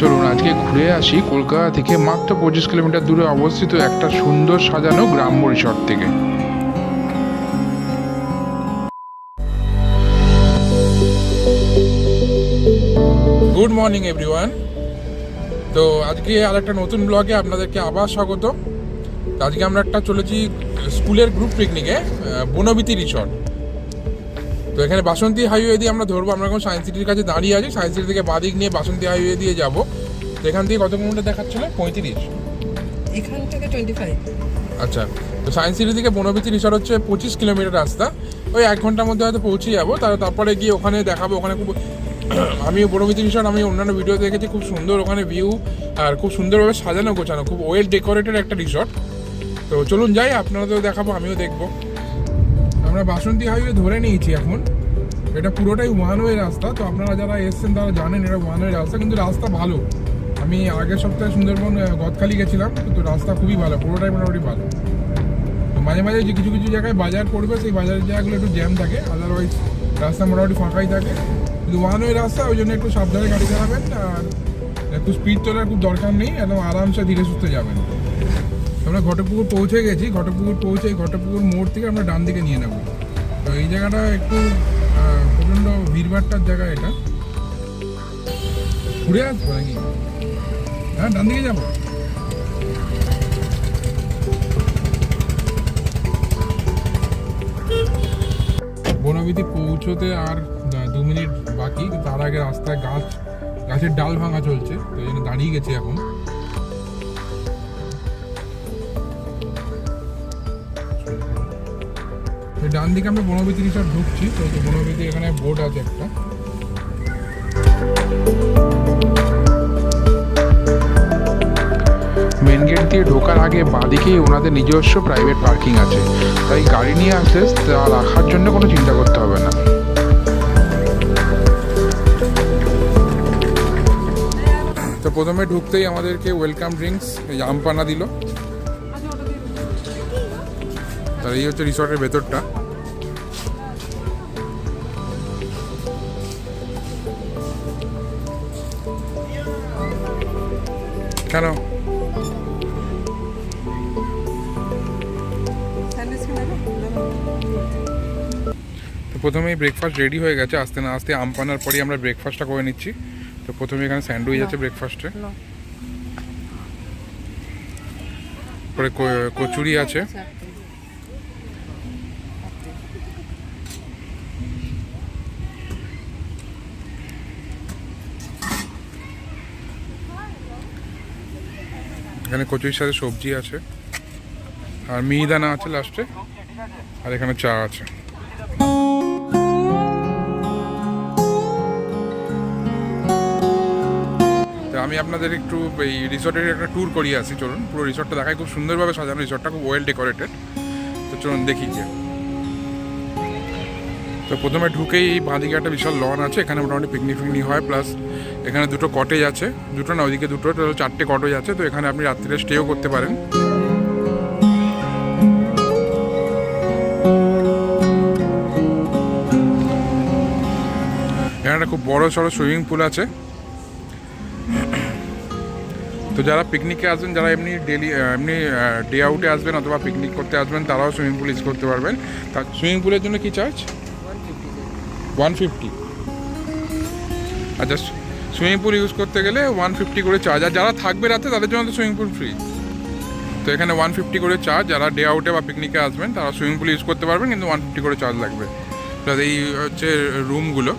চলুন আজকে ঘুরে আসি কলকাতা থেকে মাত্র পঁচিশ কিলোমিটার দূরে অবস্থিত একটা সুন্দর সাজানো গ্রাম্য রিসর্ট থেকে। গুড মর্নিং এভরিওয়ান তো আজকে আর একটা নতুন ব্লগে আপনাদেরকে আবার স্বাগত আজকে আমরা একটা চলেছি স্কুলের গ্রুপ পিকনিকে বনবিতি রিসর্ট তো এখানে বাসন্তী হাইওয়ে দিয়ে আমরা ধরবো আমরা এখন সায়েন্স সিটির কাছে দাঁড়িয়ে আছি। সায়েন্স সিটি থেকে বাদিক নিয়ে বাসন্তী হাইওয়ে দিয়ে যাব। তো এখান থেকে কত কিলোমিটার দেখাচ্ছিল? পঁয়ত্রিশ। এখান থেকে টোয়েন্টি ফাইভ আচ্ছা তো সায়েন্স সিটি থেকে বনবিতি রিসর্ট হচ্ছে পঁচিশ কিলোমিটার রাস্তা। ওই এক ঘণ্টার মধ্যে হয়তো পৌঁছে যাব। তার তারপরে গিয়ে ওখানে দেখাবো ওখানে খুব আমি বনবিতি রিসর্ট আমি অন্যান্য ভিডিও দেখেছি খুব সুন্দর ওখানে ভিউ আর খুব সুন্দরভাবে সাজানো গোছানো খুব ওয়েল ডেকোরেটেড একটা রিসর্ট। তো চলুন যাই আপনাদেরও দেখাবো আমিও দেখব। আমরা বাসন্তী হাইওয়ে ধরে নিয়েছি এখন। এটা পুরোটাই ওয়ান ওয়ে রাস্তা, তো আপনারা যারা এসছেন তারা জানেন এটা ওয়ান ওয়ে রাস্তা, কিন্তু রাস্তা ভালো। আমি আগের সপ্তাহে সুন্দরবন গদখালি গেছিলাম কিন্তু রাস্তা খুবই ভালো, পুরোটাই মোটামুটি ভালো। তো মাঝে মাঝে যে কিছু কিছু জায়গায় বাজার পড়বে, সেই বাজারের জায়গাগুলো একটু জ্যাম থাকে আদারওয়াইজ রাস্তা মোটামুটি ফাঁকাই থাকে। কিন্তু ওয়ান ওয়ে রাস্তা, ওই জন্য একটু সাবধানে গাড়ি চালাবেন, আর একটু স্পিড তোলার খুব দরকার নেই, একদম আরামসে ধীরে সুস্থে যাবেন। আমরা ঘটকপুকুর পৌঁছে গেছি, ঘটকপুকুর পৌঁছে ঘটকপুকুর মোড় থেকে আমরা ডান দিকে নিয়ে নেব। তো এই জায়গাটা একটু প্রচণ্ড ভিড়ভাট্টার জায়গা এটা। ঘুরে আসব নাকি? হ্যাঁ ডান দিকে যাব। বনবিধি পৌঁছতে আর দু মিনিট বাকি, তার আগে রাস্তায় গাছ, গাছের ডাল ভাঙা চলছে, তো এই জন্য দাঁড়িয়ে গেছি এখন। ডান দিকে আমরা বনবিধি রিসর্ট ঢুকছি তো তো বনবিধি এখানে বোর্ড আছে একটা। মেন গেট দিয়ে ঢোকার আগে বাঁদিকেই ওনাদের নিজস্ব প্রাইভেট পার্কিং আছে। তাই গাড়ি নিয়ে আসলে তা রাখার জন্য কোনো চিন্তা করতে হবে না। তো প্রথমে ঢুকতেই আমাদেরকে ওয়েলকাম ড্রিঙ্কস আমপানা দিল। আর এই হচ্ছে রিসর্টের ভেতরটা। কেন? প্রথমেই ব্রেকফাস্ট রেডি হয়ে গেছে আস্তে না আস্তে আমপানার পরই আমরা ব্রেকফাস্টটা করে নিচ্ছি। তো প্রথমে এখানে স্যান্ডউইচ আছে ব্রেকফাস্টে পরে কচুরি আছে। এখানে কচুরি সাথে সবজি আছে। আর মিহিদানা আছে লাস্টে আর এখানে চা আছে। আমি আপনাদের একটু এই রিসর্টের একটা ট্যুর করিয়ে আসি, চলুন। পুরো রিসর্টটা দেখায় খুব সুন্দরভাবে সাজানো রিসর্টটা খুব ওয়েল ডেকোরেটেড তো চলুন দেখি গিয়ে। তো প্রথমে ঢুকেই বাঁদিকে একটা বিশাল লন আছে, এখানে মোটামুটি পিকনিক ফিকনিক হয় প্লাস এখানে দুটো কটেজ আছে। দুটো না, ওইদিকে দুটো চারটে কটেজ আছে, তো এখানে আপনি রাত্রিরে স্টেও করতে পারেন। এখানে একটা খুব বড় সড়ো সুইমিং পুল আছে। তো যারা পিকনিকে আসবেন, যারা এমনি ডেলি এমনি ডে আউটে আসবেন অথবা পিকনিক করতে আসবেন, তারাও সুইমিং পুল ইউজ করতে পারবেন। তা সুইমিং পুলের জন্য কি চার্জ ওয়ান ফিফটি আচ্ছা সুইমিং পুল ইউজ করতে গেলে ওয়ান ফিফটি করে চার্জ আর যারা থাকবে রাতে, তাদের জন্য তো সুইমিং পুল ফ্রি তো এখানে ওয়ান ফিফটি করে চার্জ যারা ডে আউটে বা পিকনিকে আসবেন, তারা সুইমিং পুল ইউজ করতে পারবেন, কিন্তু ওয়ান ফিফটি করে চার্জ লাগবে। এই হচ্ছে রুমগুলো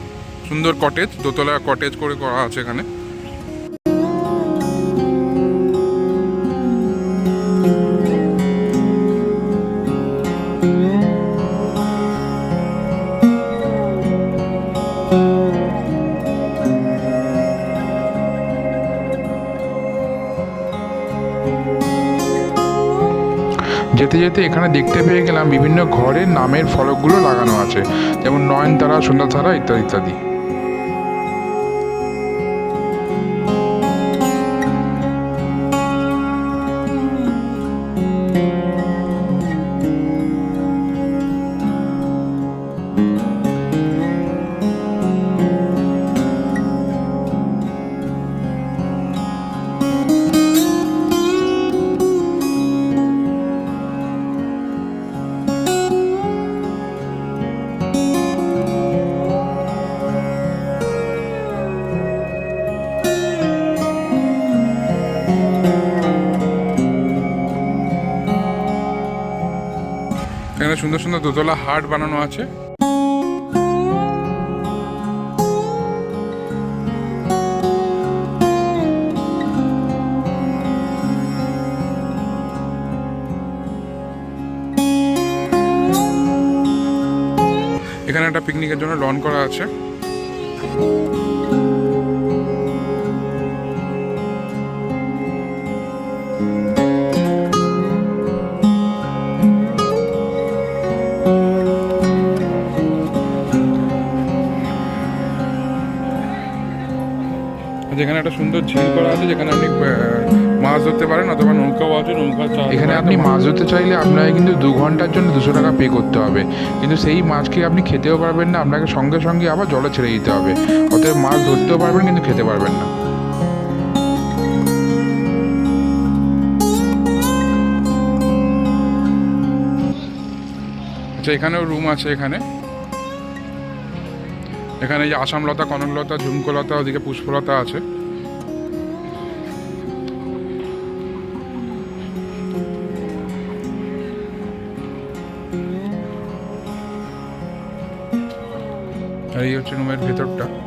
সুন্দর কটেজ দোতলা কটেজ করে করা আছে এখানে। যেতে যেতে এখানে দেখতে পেয়ে গেলাম বিভিন্ন ঘরের নামের ফলকগুলো লাগানো আছে, যেমন নয়নতারা সন্ধ্যাতারা ইত্যাদি ইত্যাদি। সুন্দর সুন্দর দোতলা হাট বানানো আছে। এখানে একটা পিকনিকের জন্য লন করা আছে। যেখানে একটা সুন্দর ঝিল করা আছে যেখানে আপনি মাছ ধরতে পারেন অথবা নৌকাও আছে নৌকা এখানে আপনি মাছ ধরতে চাইলে আপনাকে কিন্তু দু ঘণ্টার জন্য দুশো টাকা পে করতে হবে। কিন্তু সেই মাছকে আপনি খেতেও পারবেন না আপনাকে সঙ্গে সঙ্গে আবার জলে ছেড়ে দিতে হবে। অতএব মাছ ধরতেও পারবেন কিন্তু খেতে পারবেন না। আচ্ছা এখানেও রুম আছে এখানে। এখানে যে আসামলতা কনকলতা ঝুমকলতা ওদিকে পুষ্পলতা আছে। আর এই হচ্ছে রুমের ভেতরটা।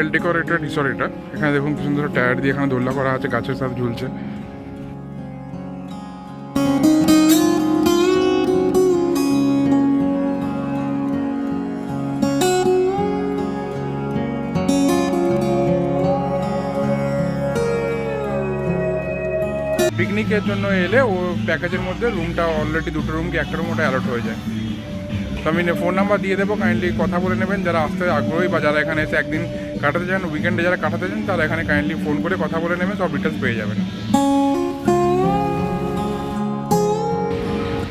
ওয়েল ডেকোরেটেড রিসর্ট এটা। এখানে দেখুন কি সুন্দর টায়ার দিয়ে এখানে দোল্লা করা আছে, গাছের সাথে ঝুলছে। পিকনিকের জন্য এলে ও প্যাকেজের মধ্যে রুমটা অলরেডি দুটো রুম কি একটা রুম ওটা অ্যালট হয়ে যায়। তো আমি ফোন নাম্বার দিয়ে দেবো কাইন্ডলি কথা বলে নেবেন। যারা আসতে আগ্রহী বা যারা এখানে এসে একদিন কাটাতে চান উইকেন্ডে যারা কাটাতে চান, তারা এখানে কাইন্ডলি ফোন করে কথা বলে নেবেন, সব ডিটেলস পেয়ে যাবেন।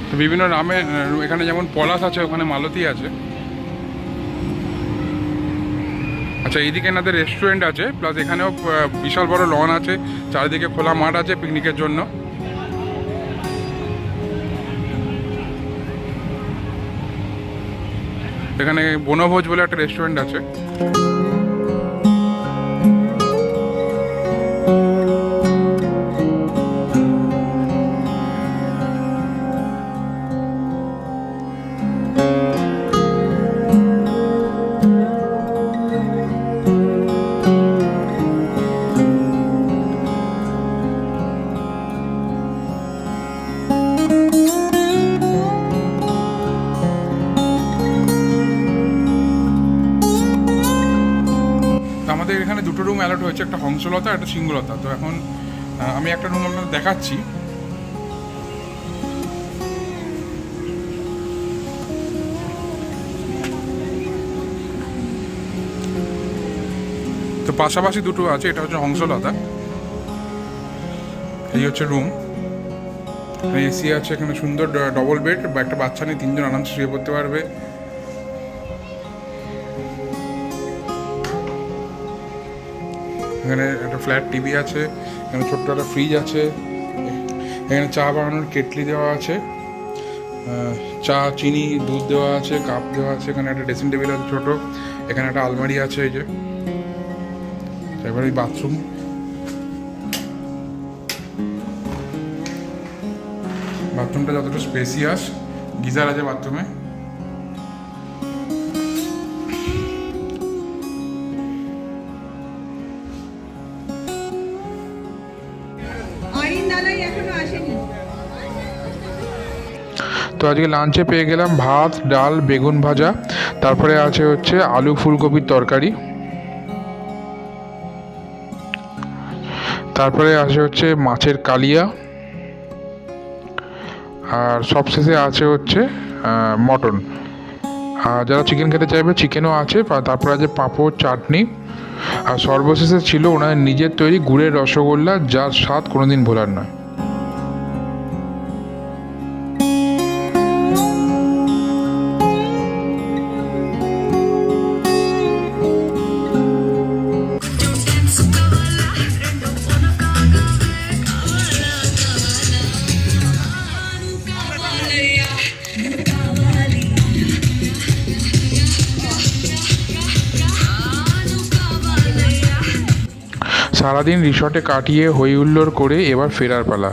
তো বিভিন্ন নামে এখানে যেমন পলাশ আছে, ওখানে মালতী আছে। আচ্ছা এইদিকে এনাদের রেস্টুরেন্ট আছে প্লাস এখানেও বিশাল বড় লন আছে, চারিদিকে খোলা মাঠ আছে পিকনিকের জন্য। এখানে বনভোজ বলে একটা রেস্টুরেন্ট আছে। এখানে দুটো রুম অ্যালার্ট হয়েছে, একটা হংসলতা, একটা সিংহলতা। তো এখন আমি একটা রুম আপনাদের দেখাচ্ছি। তো পাশাপাশি দুটো আছে, এটা হচ্ছে হংসলতা। এই হচ্ছে রুম এসি আছে, এখানে সুন্দর ডবল বেড বা একটা বাচ্চা নিয়ে তিনজন আরামসে শুয়ে পড়তে পারবে। এখানে একটা ফ্ল্যাট টিভি আছে, এখানে ছোট্ট একটা ফ্রিজ আছে, এখানে চা বানানোর কেটলি দেওয়া আছে চা, চিনি, দুধ দেওয়া আছে কাপ দেওয়া আছে, এখানে একটা ড্রেসিং টেবিল আছে ছোটো, এখানে একটা আলমারি আছে এই যে। এবার এই বাথরুম বাথরুমটা যতটা স্পেসিয়াস গিজার আছে বাথরুমে তো আজকে লাঞ্চে পেয়ে গেলাম ভাত, ডাল, বেগুন ভাজা। তারপরে আছে হচ্ছে আলু ফুলকপির তরকারি। তারপরে আছে হচ্ছে মাছের কালিয়া। আর সবশেষে আছে হচ্ছে মটন। আর যারা চিকেন খেতে চাইবে চিকেনও আছে তারপরে আছে পাঁপড়, চাটনি। আর সর্বশেষে ছিল ওনার নিজের তৈরি গুড়ের রসগোল্লা, যার স্বাদ কোনোদিন ভোলার নয়। সারাদিন রিসর্টে কাটিয়ে হই হুল্লোড় করে এবার ফেরার পালা।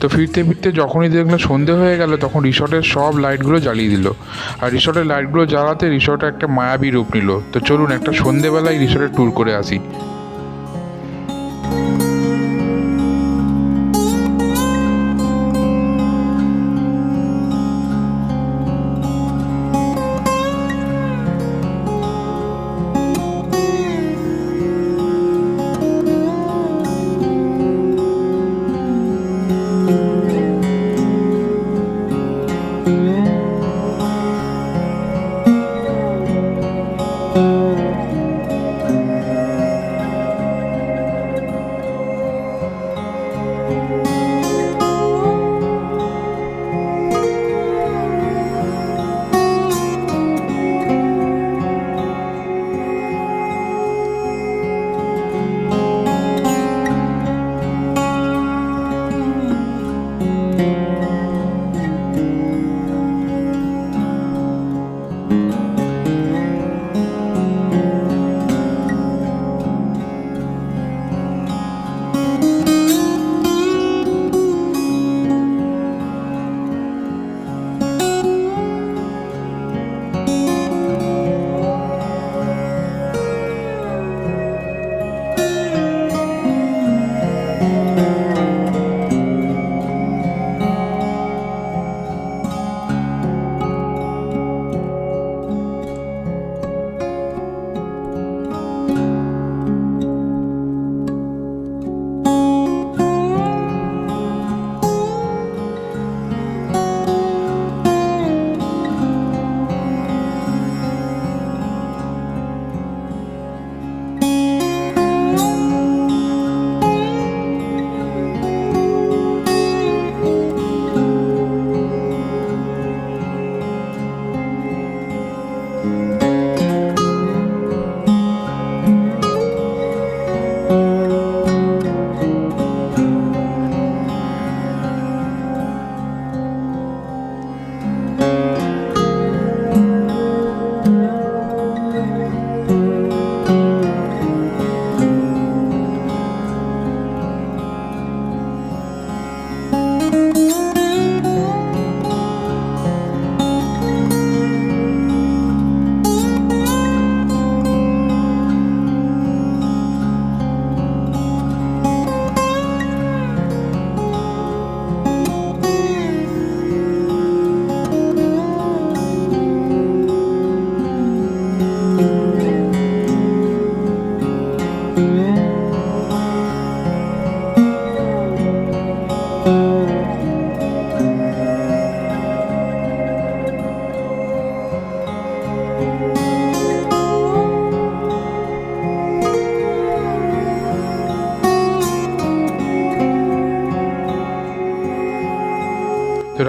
তো ফিরতে ফিরতে যখনই দেখল সন্ধে হয়ে গেল, তখন রিসর্টের সব লাইটগুলো জ্বালিয়ে দিল। আর রিসর্টের লাইটগুলো জ্বালাতে রিসর্টে একটা মায়াবী রূপ নিল। তো চলুন একটা সন্ধেবেলায় রিসর্টে ট্যুর করে আসি।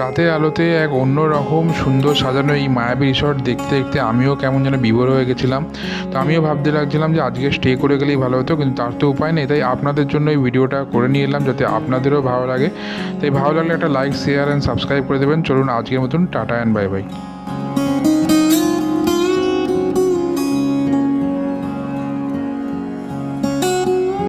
রাতের আলোতে এক অন্য রকম সুন্দর সাজানো এই মায়াবী রিসর্ট দেখতে দেখতে আমিও কেমন যেন বিভোর হয়ে গেছিলাম। তো আমিও ভাবতে লাগছিলাম যে আজকে স্টে করে গেলেই ভালো হতো, কিন্তু তার তো উপায় নেই, তাই আপনাদের জন্য এই ভিডিওটা করে নিয়ে এলাম যাতে আপনাদেরও ভালো লাগে। তাই ভালো লাগলে একটা লাইক শেয়ার অ্যান্ড সাবস্ক্রাইব করে দেবেন। চলুন আজকের মতন, টাটা অ্যান্ড বাই বাই